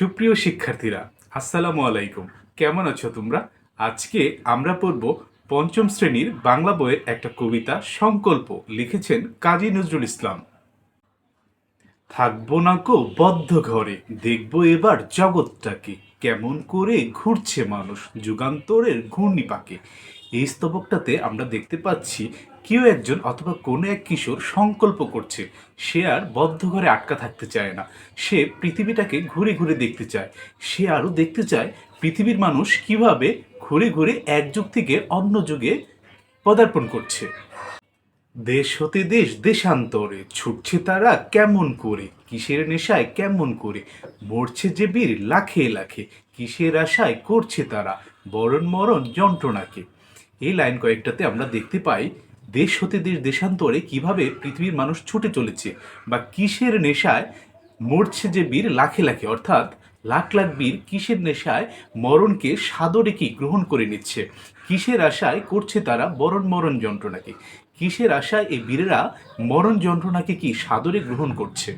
সুপ্রিয় শিক্ষার্থীরা, আসসালামু আলাইকুম। কেমন আছো তোমরা? আজকে আমরা পড়ব পঞ্চম শ্রেণির বাংলা বইয়ের একটা কবিতা সংকল্প, লিখেছেন কাজী নজরুল ইসলাম। থাকব না কো বদ্ধ ঘরে, দেখব এবার জগৎটাকে। কেমন করে ঘুরছে মানুষ, যুগান্তরের ঘূর্ণি পাকে এই স্তবকটাতে আমরা দেখতে পাচ্ছি কেউ একজন অথবা কোনো এক কিশোর সংকল্প করছে। সে আর বদ্ধ ঘরে আটকা থাকতে চায় না। সে পৃথিবীটাকে ঘুরে ঘুরে দেখতে চায়। সে আরও দেখতে চায় পৃথিবীর মানুষ কীভাবে ঘুরে ঘুরে এক যুগ থেকে অন্য যুগে পদার্পণ করছে। দেশ হতে দেশ, দেশান্তরে ছুটছে তারা কেমন করে? কিসের নেশায় কেমন করে? মরছে যে বীর লাখে লাখে। কিসের আশায় করছে তারা? বরণ মরণ যন্ত্রণাকে। এই লাইন কয়েকটাতে আমরা দেখতে পাই, দেশ হতে দেশ দেশান্তরে কীভাবে পৃথিবীর মানুষ ছুটে চলেছে বা কিসের নেশায় মরছে যে বীর লাখে লাখে, অর্থাৎ লাখ লাখ বীর কিসের নেশায় মরণকে সাদরে কি গ্রহণ করে নিচ্ছে? কিসের আশায় করছে তারা বরণ মরণ যন্ত্রণাকে? কিসের আশায় এই বীরেরা মরণ যন্ত্রণাকে কি সাদরে গ্রহণ করছে?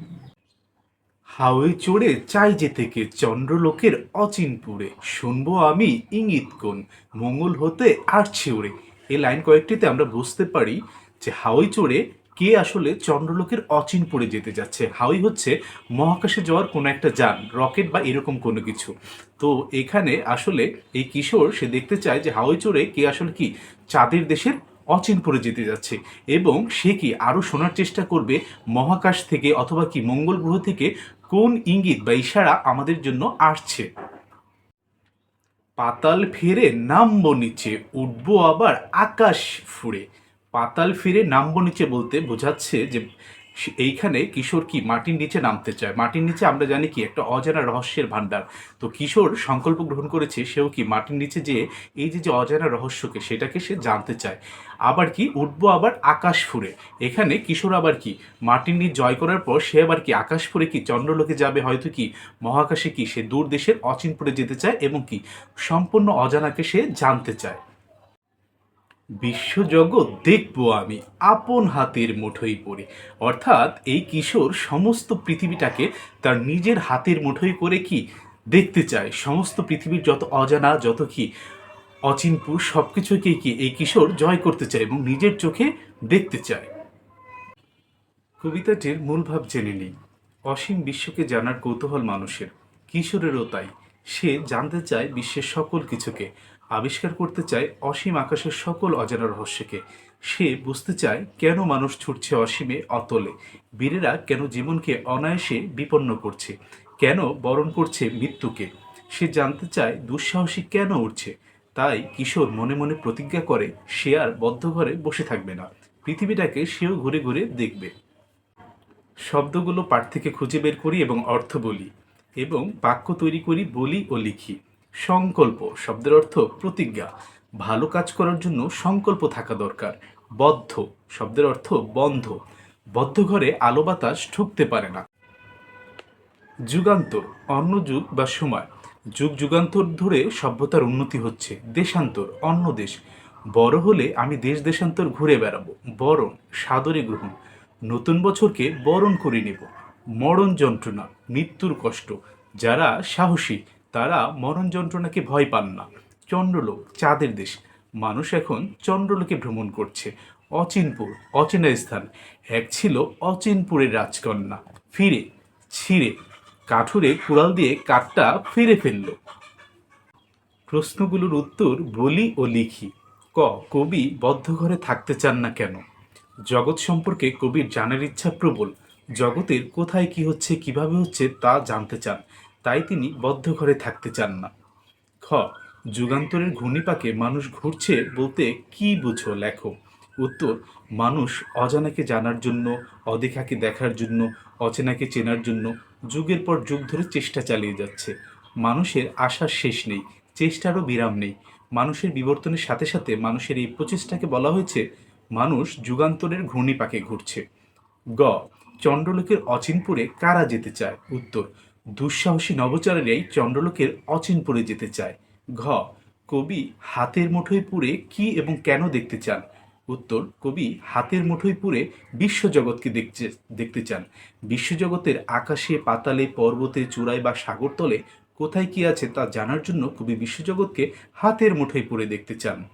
হাওয়ে চড়ে চাই যে থেকে চন্দ্রলোকের অচিনপুরে। শুনব আমি ইঙ্গিত কোন মঙ্গল হতে আসছে ওরে। এই লাইন কয়েকটিতে আমরা বুঝতে পারি যে হাওয়াই চড়ে কে আসলে চন্দ্রলোকের অচিনপুরে যেতে যাচ্ছে। হাওয়াই হচ্ছে মহাকাশে যাওয়ার কোনো একটা যান, রকেট বা এরকম কোনো কিছু। তো এখানে আসলে এই কিশোর সে দেখতে চায় যে হাওয়াই চড়ে কে আসলে কি চাঁদের দেশের অচিনপুরে যেতে যাচ্ছে এবং সে কি আরও শোনার চেষ্টা করবে মহাকাশ থেকে অথবা কি মঙ্গল গ্রহ থেকে কোন ইঙ্গিত বা ইশারা আমাদের জন্য আসছে? পাতাল ফিরে নামব নিচে, উঠব আবার আকাশ ফুড়ে। পাতাল ফিরে নামব নিচে বলতে বোঝাচ্ছে যে এইখানে কিশোর কি মাটির নিচে নামতে চায়? মাটির নিচে আমরা জানি কি একটা অজানা রহস্যের ভান্ডার তো কিশোর সংকল্প গ্রহণ করেছে, সেও কি মাটির নিচে যে এই যে যে অজানা রহস্যকে, সেটাকে সে জানতে চায়। আবার কি উঠবো আবার আকাশ ফুরে এখানে কিশোর আবার কি মাটির নিচ জয় করার পর সে আবার কি আকাশ ফুরে কি চন্দ্রলোকে যাবে? হয়তো কি মহাকাশে কি সে দূর দেশের অচিনপুরে যেতে চায় এবং কি সম্পূর্ণ অজানাকে সে জানতে চায়। বিশ্বজগৎ দেখব আমি, আপন হাতের মুঠোই পড়ে। অর্থাৎ এই কিশোর সমস্ত পৃথিবীটাকে তার নিজের হাতের মুঠোই করে কি দেখতে চায়। সমস্ত পৃথিবীর যত অজানা, যত কি অচিনপুর সব কিছুকেই কি এই কিশোর জয় করতে চায় এবং নিজের চোখে দেখতে চায়। কবিতাটির মূল ভাব জেনে নিই। অসীম বিশ্বকে জানার কৌতূহল মানুষের। কিশোরেরও তাই। সে জানতে চায় বিশ্বের সকল কিছুকে। আবিষ্কার করতে চায় অসীম আকাশের সকল অজানা রহস্যকে। সে বুঝতে চায় কেন মানুষ ছুটছে অসীমে, অতলে? বীরেরা কেন জীবনকে অনায়াসে বিপন্ন করছে? কেন বরণ করছে মৃত্যুকে? সে জানতে চায় দুঃসাহসী কেন উঠছে? তাই কিশোর মনে মনে প্রতিজ্ঞা করে সে আর বদ্ধ ঘরে বসে থাকবে না। পৃথিবীটাকে সেও ঘুরে ঘুরে দেখবে। শব্দগুলো পাঠ থেকে খুঁজে বের করি এবং অর্থ বলি এবং বাক্য তৈরি করি বলি ও লিখি। সংকল্প শব্দের অর্থ প্রতিজ্ঞা। ভালো কাজ করার জন্য সংকল্প থাকা দরকার। বদ্ধ শব্দের অর্থ বন্ধ। বদ্ধ ঘরে আলো বাতাস ঢুকতে পারে না। যুগান্তর, অন্য যুগ বা সময়। যুগ যুগান্তর ধরে সভ্যতার উন্নতি হচ্ছে। দেশান্তর, অন্য দেশ। বড় হলে আমি দেশ দেশান্তর ঘুরে বেড়াবো। বরণ, সাদরে গ্রহণ। নতুন বছরকে বরণ করে নেব। মরণ যন্ত্রণা, মৃত্যুর কষ্ট। যারা সাহসী তারা মরণ যন্ত্রণাকে ভয় পান না। চন্দ্রলোক চাঁদের দেশ। মানুষ এখন চন্দ্রলোকে ভ্রমণ করছে। অচিনপুর অচেনা স্থান। এক ছিল অচিনপুরের রাজকন্যা। ফিরে, ছিঁড়ে, কাঠুরে কুড়াল দিয়ে কাঠটা ফিরে ফেলল। প্রশ্নগুলোর উত্তর বলি ও লিখি। ক, কবি বদ্ধ ঘরে থাকতে চান না কেন? জগৎ সম্পর্কে কবির জানার ইচ্ছা প্রবল। জগতের কোথায় কি হচ্ছে, কীভাবে হচ্ছে তা জানতে চান। তাই তিনি বদ্ধ ঘরে থাকতে চান না। খ, যুগান্তরের ঘূর্ণিপাকে মানুষ ঘুরছে বলতে কি বুঝো, লেখো। উত্তর, মানুষ অজানাকে জানার জন্য, অদেখাকে দেখার জন্য, অচেনাকে চেনার জন্য যুগের পর যুগ ধরে চেষ্টা চালিয়ে যাচ্ছে। মানুষের আশার শেষ নেই, চেষ্টারও বিরাম নেই। মানুষের বিবর্তনের সাথে সাথে মানুষের এই প্রচেষ্টাকে বলা হয়েছে, মানুষ যুগান্তরের ঘূর্ণিপাকে ঘুরছে। গ, চন্দ্রলোকের অচিনপুরে কারা যেতে চায়? উত্তর দুঃসাহসী নবচারীরাই চন্দ্রলোকের অচিনপুরে যেতে চায়। ঘ, কবি হাতের মুঠোয় পুরে কি এবং কেন দেখতে চান? উত্তর, কবি হাতের মুঠোয় পুরে বিশ্বজগৎকে দেখতে দেখতে চান। বিশ্বজগতের আকাশে, পাতালে, পর্বতে, চূড়ায় বা সাগরতলে কোথায় কি আছে তা জানার জন্য কবি বিশ্বজগৎকে হাতের মুঠোয় পুরে দেখতে চান।